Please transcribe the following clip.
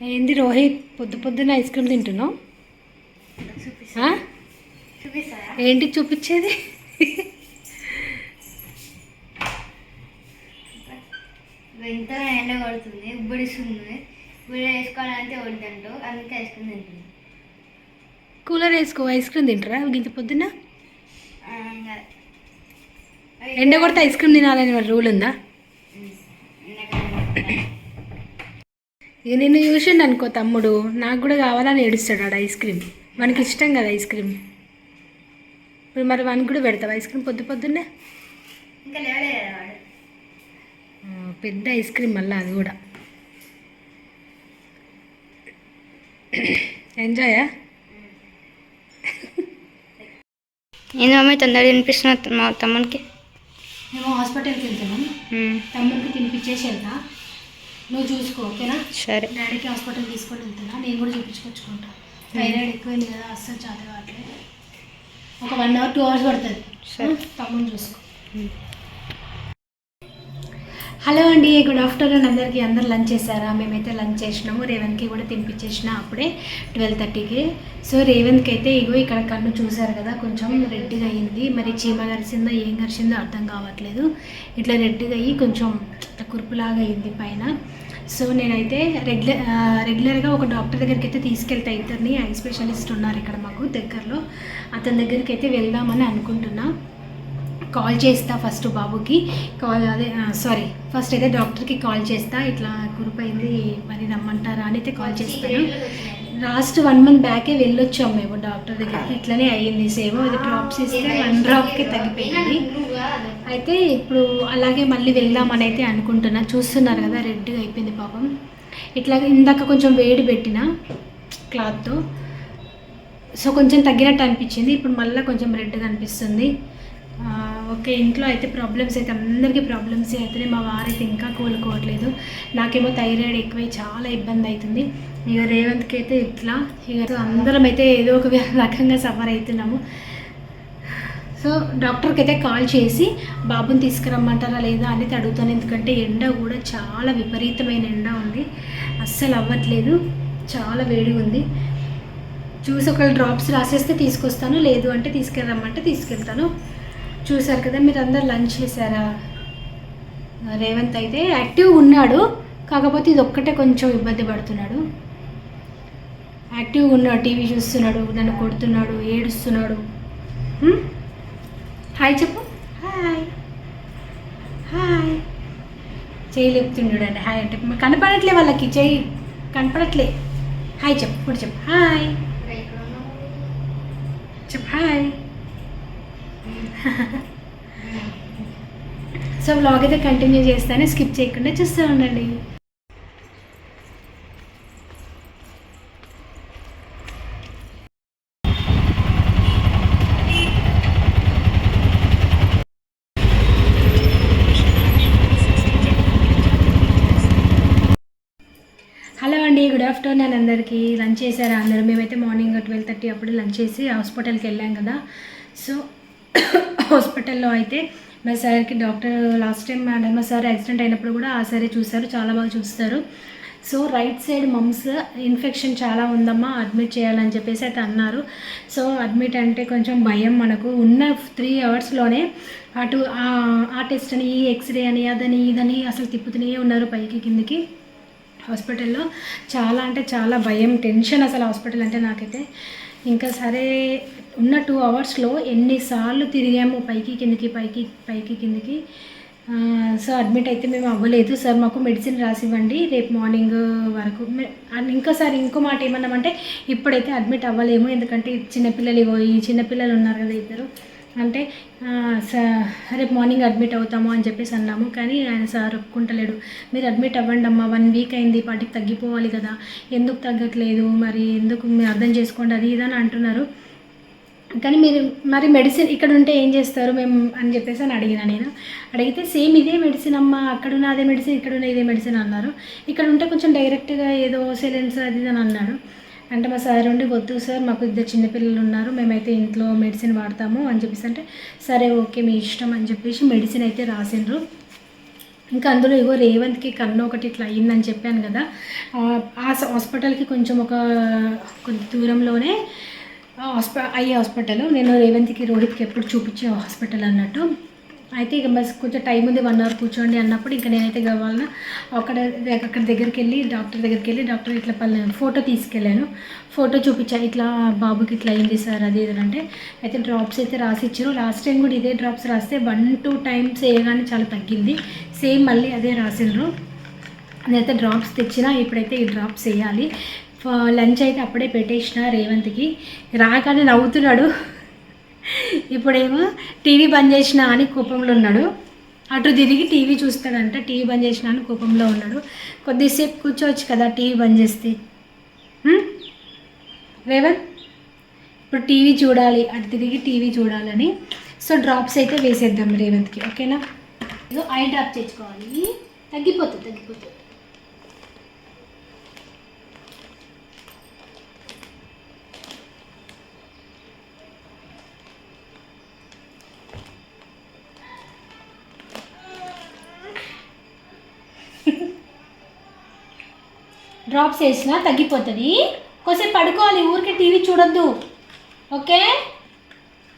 ఏంది రోహిత్ పొద్దు పొద్దున్న ఐస్ క్రీమ్ తింటున్నావు? ఏంటి చూపించేది? ఎంతగా ఎండ కొడుతుంది ఉబ్బడిస్తుంది. ఉబ్బడి వేసుకోవాలంటే వద్దంటూ అందుకే ఐస్ క్రీమ్ తింటుంది కూలర్ వేసుకో ఐస్ క్రీమ్ తింటారా? ఇంత పొద్దున్న? ఎండ కొడితే ఐస్ క్రీమ్ తినాలని రూల్ ఉందా. ఇక నిన్ను చూసిండు అనుకో తమ్ముడు. నాకు కూడా కావాలని ఏడుస్తాడు ఆడ ఐస్ క్రీమ్. మనకి ఇష్టం కదా ఐస్ క్రీమ్. ఇప్పుడు మరి వానికి కూడా పెడతావు ఐస్ క్రీమ్ పొద్దు పొద్దున్నే? పెద్ద ఐస్ క్రీమ్ మళ్ళీ అది కూడా. ఎంజాయా ఏంది మమ్మీ తొందరగా తినిపిస్తున్నా మా తమ్మునికి? మేము హాస్పిటల్కి వెళ్తున్నాం. తమ్ముడికి తినిపించేసి వెళ్తా. నువ్వు చూసుకో ఓకేనా? సరే. డాడీకి హాస్పిటల్ తీసుకొని వెళ్తున్నా నేను కూడా చూపించుకొచ్చుకుంటా. థైరాయిడ్ ఎక్కువైంది కదా అస్సలు చేత కావట్లేదు ఒక వన్ అవర్ టూ అవర్స్ పడుతుంది. సరే. తమ్ముని చూసుకో. హలో అండి గుడ్ ఆఫ్టర్నూన్ అందరికీ. అందరు లంచ్ చేశారా? మేమైతే లంచ్ చేసినాము. రేవంత్కి కూడా తినిపించేసిన అప్పుడే ట్వెల్వ్ థర్టీకి. సో రేవంత్కి అయితే ఇగో ఇక్కడ కన్ను చూశారు కదా కొంచెం రెడ్డిగా అయ్యింది మరి చీమ గరిసిందో ఏం గరిసిందో అర్థం కావట్లేదు. ఇట్లా రెడ్డిగా అయ్యి కొంచెం కురుపులాగా అయింది పైన. సో నేనైతే రెగ్యులర్ రెగ్యులర్గా ఒక డాక్టర్ దగ్గరికి అయితే తీసుకెళ్తా. ఇద్దరిని ఐ స్పెషలిస్ట్ ఉన్నారు ఇక్కడ మాకు దగ్గరలో. అతని దగ్గరికి అయితే వెళ్దామని అనుకుంటున్నాను కాల్ చేస్తా ఫస్ట్ బాబుకి. కాల్ అదే సారీ ఫస్ట్ అయితే డాక్టర్కి కాల్ చేస్తా. ఇట్లా కురిపోయింది మరి రమ్మంటారా అని అయితే కాల్ చేస్తాను. లాస్ట్ వన్ మంత్ బ్యాకే వెళ్ళొచ్చాం మేము డాక్టర్ దగ్గరికి. ఇట్లనే అయ్యింది సేమ్. ఇది డ్రాప్స్ ఇస్తే వన్ డ్రాప్కి తగ్గిపోయింది. అయితే ఇప్పుడు అలాగే మళ్ళీ వెళ్దామని అయితే అనుకుంటున్నా. చూస్తున్నారు కదా రెడ్గా అయిపోయింది పాపం. ఇట్లా ఇందాక కొంచెం వేడి పెట్టిన క్లాత్తో. సో కొంచెం తగ్గినట్టు అనిపించింది. ఇప్పుడు మళ్ళీ కొంచెం రెడ్గా అనిపిస్తుంది. ఓకే ఇంట్లో అయితే ప్రాబ్లమ్స్ అయితే అందరికీ ప్రాబ్లమ్స్ అవుతున్నాయి మా వారైతే ఇంకా కోలుకోవట్లేదు. నాకేమో థైరాయిడ్ ఎక్కువై చాలా ఇబ్బంది అవుతుంది ఇక రేవంత్కి అయితే ఇట్లా ఇక అందరం అయితే ఏదో ఒక రకంగా సఫర్ అవుతున్నాము సో డాక్టర్కి అయితే కాల్ చేసి బాబుని తీసుకురమ్మంటారా లేదా? అనేది అడుగుతాను. ఎందుకంటే ఎండ కూడా చాలా విపరీతమైన ఎండ ఉంది. అస్సలు అవ్వట్లేదు. చాలా వేడి ఉంది. చూసి ఒక డ్రాప్స్ రాసేస్తే తీసుకొస్తాను. లేదు అంటే తీసుకెళ్ళమంటే తీసుకెళ్తాను. చూసారు కదా మీరు అందరు లంచ్ చేశారా? రేవంత్ అయితే యాక్టివ్గా ఉన్నాడు కాకపోతే ఇది ఒక్కటే కొంచెం ఇబ్బంది పడుతున్నాడు. యాక్టివ్గా ఉన్నాడు టీవీ చూస్తున్నాడు నన్ను కొడుతున్నాడు ఏడుస్తున్నాడు? హాయ్ చెప్పు. హాయ్. హాయ్. చేయి లేపుతుండడండి హాయ్ అంటే కనపడట్లే వాళ్ళకి చేయి. కనపడట్లే. హాయ్ చెప్పు ఇప్పుడు చెప్పు. హాయ్. చెప్పు హాయ్. సో బ్లాగ్ అయితే కంటిన్యూ చేస్తాను స్కిప్ చేయకుండా చూస్తూ ఉండండి. హలో అండి గుడ్ ఆఫ్టర్నూన్ అందరికీ. లంచ్ చేశారా అందరూ? మేమైతే మార్నింగ్ ట్వెల్వ్ థర్టీ అప్పుడు లంచ్ చేసి హాస్పిటల్కి వెళ్ళాం కదా. సో హాస్పిటల్లో అయితే మా సార్కి డాక్టర్ లాస్ట్ టైం మేడం మా సార్ యాక్సిడెంట్ అయినప్పుడు కూడా ఆ సారే చూశారు చాలా బాగా చూస్తారు. So right side mumps infection చాలా ఉందమ్మా అడ్మిట్ చేయాలని చెప్పేసి అయితే అన్నారు. సో అడ్మిట్ అంటే కొంచెం భయం మనకు. ఉన్న త్రీ అవర్స్లోనే అటు ఆ- ఆ టెస్ట్ అని ఈ ఎక్స్రే అని అదని ఇదని అసలు తిప్పుతూనే ఉన్నారు పైకి కిందికి. హాస్పిటల్లో చాలా అంటే చాలా భయం టెన్షన్ అసలు హాస్పిటల్ అంటే నాకైతే. ఇంకా సరే ఉన్న టూ అవర్స్లో ఎన్నిసార్లు తిరిగాము పైకి కిందికి పైకి పైకి కిందికి. సో అడ్మిట్ అయితే మేము అవ్వలేదు. సార్ మాకు మెడిసిన్ రాసివ్వండి. రేపు మార్నింగ్ వరకు ఇంకా సార్ ఇంకో మాట ఏమన్నామంటే ఇప్పుడైతే అడ్మిట్ అవ్వలేము. ఎందుకంటే చిన్నపిల్లలు ఇగో ఈ చిన్నపిల్లలు ఉన్నారు కదా ఇద్దరు. అంటే రేపు మార్నింగ్ అడ్మిట్ అవుతాము అని చెప్పేసి అన్నాము. కానీ ఆయన సార్ ఒప్పుకుంటలేడు. మీరు అడ్మిట్ అవ్వండి అమ్మా వన్ వీక్ అయింది పాటికి తగ్గిపోవాలి కదా. ఎందుకు తగ్గట్లేదు? మరి ఎందుకు మీరు అర్థం చేసుకోండి అది ఇది అని అంటున్నారు. కానీ మీరు మరి మెడిసిన్ ఇక్కడ ఉంటే ఏం చేస్తారు మేము అని చెప్పేసి అని అడిగిన నేను. అడిగితే సేమ్ ఇదే మెడిసిన్ అమ్మ అక్కడ ఉన్న అదే మెడిసిన్ ఇక్కడ ఉన్న ఇదే మెడిసిన్ అన్నారు. ఇక్కడ ఉంటే కొంచెం డైరెక్ట్గా ఏదో సిలెన్స్ అది ఇది అని అన్నాడు. అంటే మా సార్ ఉండి వద్దు సార్ మాకు ఇద్దరు చిన్నపిల్లలు ఉన్నారు మేమైతే ఇంట్లో మెడిసిన్ వాడతాము అని చెప్పేసి అంటే సరే ఓకే మీ ఇష్టం అని చెప్పేసి మెడిసిన్ అయితే రాసిండ్రు. ఇంకా అందులో ఇగో రేవంత్కి కన్ను ఒకటి ఇట్లా అయ్యిందని చెప్పాను కదా ఆ, హాస్పిటల్కి కొంచెం ఒక కొంచెం దూరంలోనే హాస్ప అయ్యే హాస్పిటల్. నేను రేవంత్కి రోహిత్కి ఎప్పుడు చూపించే హాస్పిటల్ అన్నట్టు. అయితే ఇక బస్ కొంచెం టైం ఉంది వన్ అవర్ కూర్చోండి అన్నప్పుడు ఇంకా నేనైతే కావాలన్నా అక్కడ అక్కడ దగ్గరికి వెళ్ళి డాక్టర్ దగ్గరికి వెళ్ళి డాక్టర్ ఇట్లా పల్లె ఫోటో తీసుకెళ్ళాను. ఫోటో చూపించాను ఇట్లా బాబుకి ఇట్లా అయింది సార్ అది ఇది అంటే అయితే డ్రాప్స్ అయితే రాసి ఇచ్చారు లాస్ట్ టైం కూడా ఇదే డ్రాప్స్ రాస్తే వన్ టూ టైమ్స్ వేయగానే చాలా తగ్గింది. సేమ్ మళ్ళీ అదే రాసిండ్రు. నేనైతే డ్రాప్స్ తెచ్చినా ఇప్పుడైతే ఈ డ్రాప్స్ వేయాలి. ఫ- లంచ్ అయితే అప్పుడే పెట్టేసిన రేవంత్కి. రాగానే నవ్వుతున్నాడు. ఇప్పుడేమో టీవీ బంద్ చేసిన అని కోపంలో ఉన్నాడు. అటు తిరిగి టీవీ చూస్తాడంట టీవీ బంద్ చేసిన అని కోపంలో ఉన్నాడు. కొద్దిసేపు కూర్చోవచ్చు కదా టీవీ బంద్ చేస్తే. రేవంత్ ఇప్పుడు టీవీ చూడాలి అటు తిరిగి టీవీ చూడాలని. సో డ్రాప్స్ అయితే వేసేద్దాం రేవంత్కి ఓకేనా? ఐ డ్రాప్ తెచ్చుకోవాలి తగ్గిపోతుంది తగ్గిపోతుంది. డ్రాప్స్ వేసినా తగ్గిపోతుంది. కొంచెం పడుకోవాలి ఊరికే టీవీ చూడొద్దు. ఓకే?